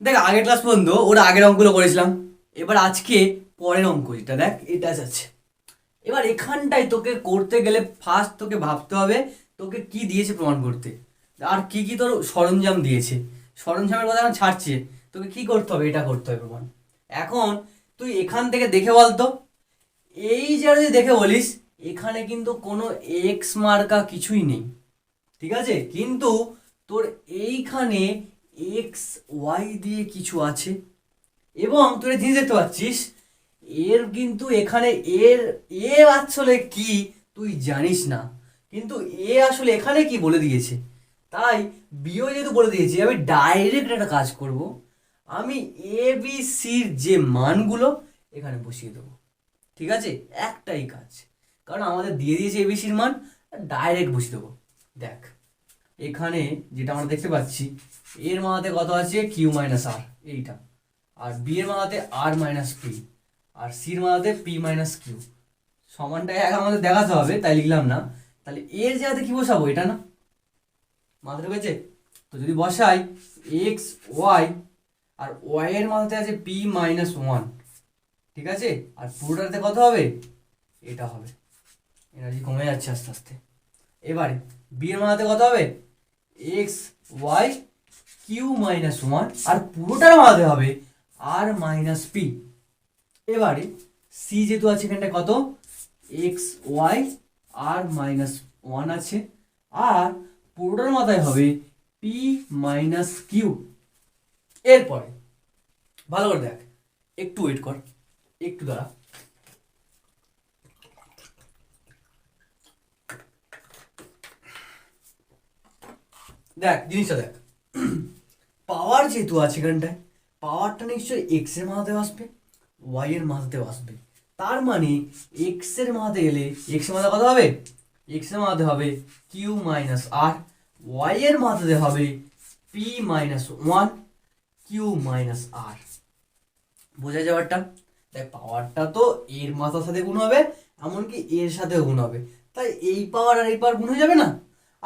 দেখ, আগের ক্লাস পর্যন্ত ওরা আগের অঙ্কগুলো করেছিলাম। এবার আজকে পরের অঙ্ক যেটা, দেখ, এটা আছে এবার এখানটায় তোকে করতে গেলে ফার্স্ট তোকে ভাবতে হবে, তোকে কি দিয়েছে প্রমাণ করতে। আর কি কি তোর সরঞ্জাম দিয়েছে। সরঞ্জামের কথা এখন ছাড়ছে। তোকে কি করতে হবে, এটা করতে হবে প্রমাণ। এখন তুই এখান থেকে দেখে বলতো এই যে যদি দেখে বলিস, এখানে কিন্তু কোনো এক্স মার্কা কিছুই নেই। ঠিক আছে? কিন্তু তোর এইখানে এক্স ওয়াই দিয়ে কিছু আছে। এবং একটা জিনিস দেখতে পাচ্ছিস, এর কিন্তু এখানে এর, এ আসলে কি তুই জানিস না। কিন্তু এ আসলে এখানে কি বলে দিয়েছে? তাই বিও যেহেতু বলে দিয়েছে, আমি ডাইরেক্ট একটা কাজ করব। আমি এ বি সির যে মানগুলো এখানে বসিয়ে দেবো। ঠিক আছে? একটাই কাজ। কারণ আমাদের দিয়ে দিয়েছে এবিসির মান ডাইরেক্ট বসিয়ে দেবো। দেখ। এখানে যেটা আমরা দেখতে পাচ্ছি, এর মাথাতে কত আছে? কিউ মাইনাস আর এইটা। আর বি এর মাথাতে আর মাইনাস পি আর সির মাথাতে পি মাইনাস কিউ সমানটা এক আমাদের দেখাতে হবে, তাই লিখলাম না। তাহলে এর জায়গাতে কি বসাবো? এটা না? মাথা ঢুকেছে? তো যদি বসাই এক্স ওয়াই আর ওয়াই এর মাথাতে আছে পি মাইনাস ওয়ান ঠিক আছে? আর পুরোটাতে কত হবে? এটা হবে। এনার্জি কমে যাচ্ছে আস্তে আস্তে। এবারে বি এর মাথাতে কত হবে? X y q minus one আর পুরোটার মাথাতে হবে আর মাইনাস পি এবারে সি যেহেতু আছে এখানটা কত? X y r minus one আছে। আর পুরোটার মাথায় হবে পি মাইনাস কিউ এরপরে, ভালো করে দেখ, একটু ওয়েট কর, একটু দাঁড়া। দেখ, জিনিসটা দেখ। পাওয়ার যেহেতু আছে এখানটায় পাওয়ারটা নিশ্চয়ই এক্সের মাথাতে আসবে ওয়াই এর মাথাতেও আসবে। তার মানে এক্সের মাথাতে এলে এক্সের মাথা কত হবে? এক্সের মাথাতে হবে কিউ মাইনাস আর ওয়াই এর মাথাতে হবে p minus one q minus r বোঝা যাওয়ারটা দেখ পাওয়ারটা তো এর মাথার সাথে গুণ হবে, এমনকি এর সাথেও গুণ হবে। তাই এই পাওয়ার আর এই পাওয়ার গুণ হয়ে যাবে না?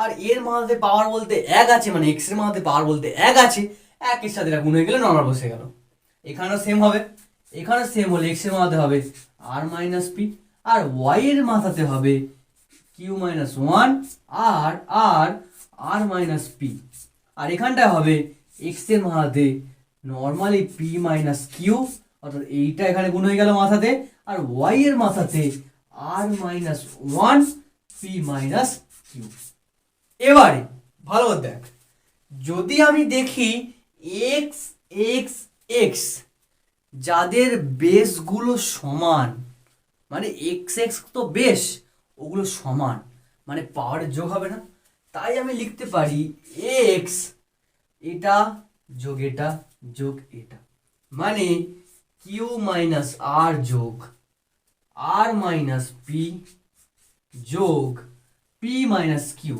আর এর মাথাতে পাওয়ার বলতে এক আছে মানে এক্সের মাথাতে পাওয়ার বলতে এক আছে একের সাথে গুণ হয়ে গেলে নর্মাল বসে গেল। এখানেও সেম হবে এখানে সেম হলে এক্সের মাথাতে হবে আর মাইনাস পি আর ওয়াই এর মাথাতে হবে কিউ মাইনাস ওয়ান আর আর আর মাইনাস পি আর এখানটায় হবে এক্সের মাথাতে নর্মালি পি মাইনাস কিউ অর্থাৎ এইটা এখানে গুণ হয়ে গেল মাথাতে আর ওয়াই এর মাথাতে r minus one p minus q এবারে, ভালো দেখ। যদি আমি দেখি এক্স এক্স এক্স যাদের বেসগুলো সমান মানে এক্স এক্স তো বেশ ওগুলো সমান মানে পাওয়ারের যোগ হবে না। তাই আমি লিখতে পারি এক্স এটা যোগ এটা যোগ এটা। মানে কিউ মাইনাস আর যোগ আর মাইনাস পি যোগ পি মাইনাস কিউ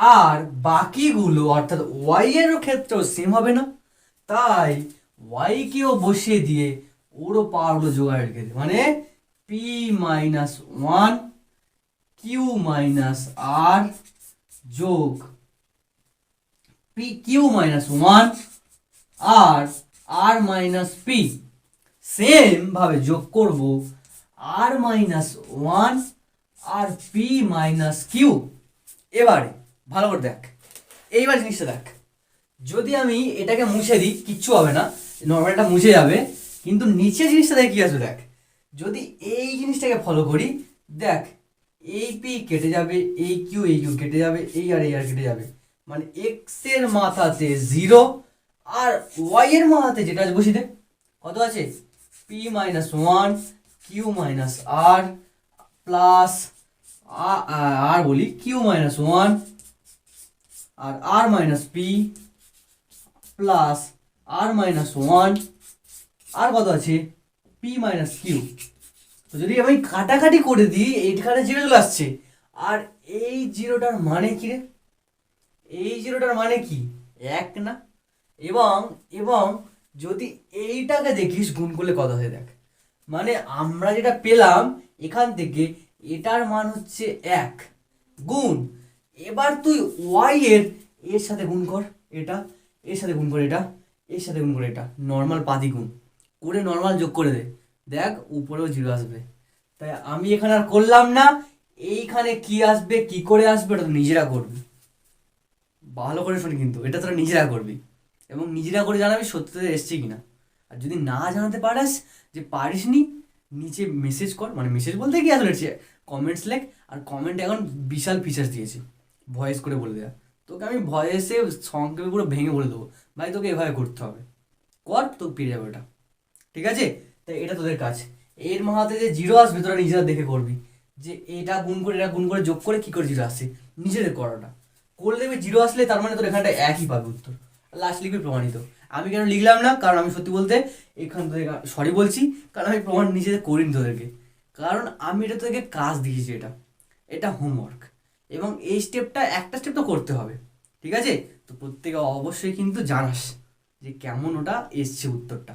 আর বাকিগুলো, অর্থাৎ ওয়াই এর ক্ষেত্রেও সেম হবে না। তাই ওয়াই কেও বসিয়ে দিয়ে ওরও পাওয়ারগুলো জোগাড় রেখে দিই। মানে p minus one q minus r যোগ p q minus one r r minus p same ভাবে যোগ করব আর মাইনাস ওয়ান আর পি মাইনাস কিউ এবারে ভালো করে দেখ। এইবার জিনিসটা দেখ। যদি আমি এটাকে মুছে দিই, কিচ্ছু হবে না, নর্মালটা মুছে যাবে, কিন্তু নিচে জিনিসটা দেখ কি আসবে দেখ। যদি এই জিনিসটাকে ফলো করি, দেখ, এই পি কেটে যাবে, এই কিউ এই কিউ কেটে যাবে, এই আর এই আর কেটে যাবে। মানে এক্সের মাথাতে জিরো আর ওয়াই এর মাথাতে যেটা আছে, বসিয়ে দে। কত আছে? P minus one q minus r plus r বলি q minus one r r minus p plus r minus one r কত আছে? পি মাইনাস কিউ তো যদি আমি কাটাকাটি করে দিই, এইখানে জিরো চলে আসছে। আর এই জিরোটার মানে কি রে? এই জিরোটার মানে কি? এক না? এবং এবং যদি এইটাকে দেখিস, গুণ করলে কত হয়ে দেখ? মানে আমরা যেটা পেলাম, এখান থেকে এটার মান হচ্ছে এক। গুণ এবার তুই ওয়াই এর এর সাথে গুণ কর, এটা, এর সাথে গুণ কর এটা, এর সাথে গুণ কর এটা নর্মাল পাতি গুণ। করে নর্মাল যোগ করে দে। দেখ, উপরেও জিরো আসবে। তাই আমি এখানে আর করলাম না, এইখানে কি আসবে, কি করে আসবে, এটা তো নিজেরা করবি। ভালো করে শুনি কিন্তু, এটা তোরা নিজেরা করবি। এবং নিজেরা করে জানাবি সত্যতে এসছে কিনা। আর যদি না জানাতে পারিস যে পারিস নি নিচে মেসেজ কর মানে মেসেজ বলতে কি আসলে কমেন্টস লেখ, আর কমেন্ট এখন বিশাল ফিচার্স দিয়েছে। ভয়েস করে বলে দেওয়া তোকে আমি ভয়েসে সংক্ষেপে পুরো ভেঙে বলে দেবো। ভাই, তোকে এভাবে করতে হবে। কর তো পেয়ে যাবে ওটা। ঠিক আছে? তাই এটা তোদের কাজ। এর মাহাতে যে জিরো আসবে, তোরা নিজেরা দেখে করবি। যে এটা গুণ করে, এটা গুণ করে যোগ করে কি করে জিরো আসছে নিজেদের করাটা করলে দেখবি জিরো আসলে, তার মানে তোর এখানটা একই পাবে উত্তর। লাস্ট লিখবি প্রমাণিত। আমি কেন লিখলাম না? কারণ আমি সত্যি বলতে এখান থেকে সরি বলছি। কারণ আমি প্রমাণ নিজে করিনি তোদেরকে। কারণ আমি এটা তোদেরকে কাজ দিয়েছি এটা। এটা হোমওয়ার্ক এবং এই স্টেপটা একটা স্টেপ তো করতে হবে, ঠিক আছে? তো প্রত্যেকে অবশ্যই কিন্তু জানাস যে কেমন ওটা এসছে উত্তরটা।